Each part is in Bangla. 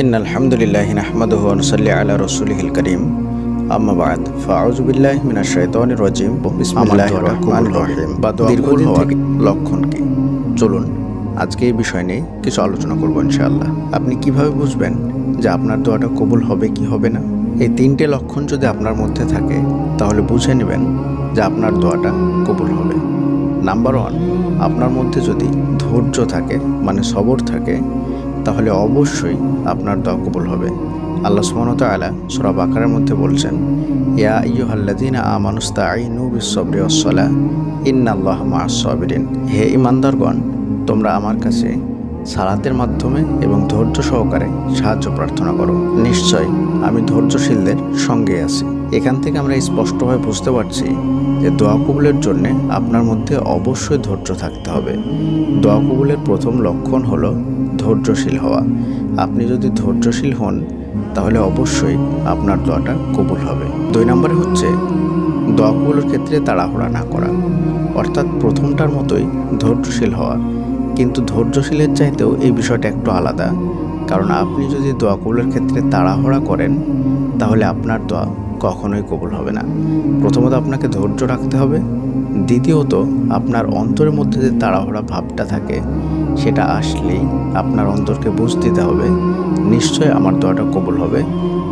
ইন আলহামদুলিল্লাহ আহমদ সাল্লি আলা রসুলহিল করিম। লক্ষণ কি? চলুন আজকে এই বিষয় নিয়ে কিছু আলোচনা করব ইনশাল্লাহ আপনি কীভাবে বুঝবেন যে আপনার দোয়াটা কবুল হবে কি হবে না? এই তিনটে লক্ষণ যদি আপনার মধ্যে থাকে তাহলে বুঝে নেবেন যে আপনার দোয়াটা কবুল হবে। নাম্বার ওয়ান আপনার মধ্যে যদি ধৈর্য থাকে মানে সবর থাকে তাহলে অবশ্যই আপনার দোয়া কবুল হবে। আল্লাহ সুবহানাহু ওয়া তাআলা সূরা বাকারার মধ্যে বলছেন, ইয়া আইয়ুহাল্লাযীনা আমানুস্তাঈনু বিস-সাবরি ওয়াস-সালাহ, ইন্নাল্লাহা মা'আস-সাবিরিন হে ঈমানদারগণ, তোমরা আমার কাছে সালাতের মাধ্যমে এবং ধৈর্য সহকারে সাহায্য প্রার্থনা করো। নিশ্চয় আমি ধৈর্যশীলদের সঙ্গে আছি। এখান থেকে আমরা স্পষ্টভাবে বুঝতে পারছি যে দোয়া কবুলের জন্যে আপনার মধ্যে অবশ্যই ধৈর্য থাকতে হবে। দোয়া কবুলের প্রথম লক্ষণ হলো ধৈর্যশীল হওয়া। আপনি যদি ধৈর্যশীল হন, তাহলে অবশ্যই আপনার দোয়াটা কবুল হবে। দুই নম্বরে হচ্ছে, দোয়া কবুলের ক্ষেত্রে তাড়াহুড়া না করা। অর্থাৎ প্রথমটার মতোই ধৈর্যশীল হওয়া। কিন্তু ধৈর্যশীলের চাইতেও এই বিষয়টা একটু আলাদা। কারণ আপনি যদি দোয়া কবুলের ক্ষেত্রে তাড়াহুড়া করেন, তাহলে আপনার দোয়া কখনোই কবুল হবে না। প্রথমত আপনাকে ধৈর্য রাখতে হবে। দ্বিতীয়ত, আপনার অন্তরের মধ্যে যে তাড়াহুড়া ভাবটা থাকে, সেটা আসলেই আপনার অন্তরকে বুঝ দিতে হবে। নিশ্চয় আমার দোয়াটা কবুল হবে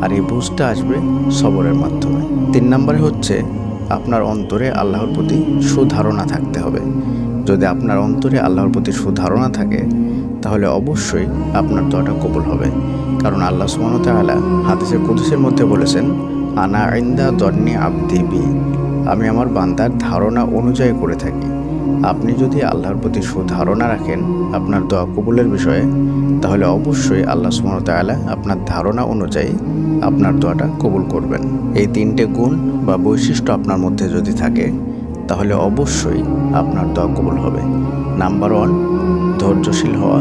আর এই বুঝটা আসবে সবরের মাধ্যমে। তিন নম্বরে হচ্ছে, আপনার অন্তরে আল্লাহর প্রতি সুধারণা থাকতে হবে। যদি আপনার অন্তরে আল্লাহর প্রতি সুধারণা থাকে, তাহলে অবশ্যই আপনার দোয়াটা কবুল হবে। কারণ আল্লাহ তাআলা হাদিসের কুদুসের মধ্যে বলেছেন আনা আইন্দা দন্নি আবদিবি আমি আমার বান্দার ধারণা অনুযায়ী করে থাকি। আপনি যদি আল্লাহর প্রতি সুধারণা রাখেন আপনার দোয়া কবুলের বিষয়ে, তাহলে অবশ্যই আল্লাহ তাআলা আপনার ধারণা অনুযায়ী আপনার দোয়াটা কবুল করবেন। এই তিনটে গুণ বা বৈশিষ্ট্য আপনার মধ্যে যদি থাকে, তাহলে অবশ্যই আপনার দোয়া কবুল হবে। নাম্বার ওয়ান, ধৈর্যশীল হওয়া।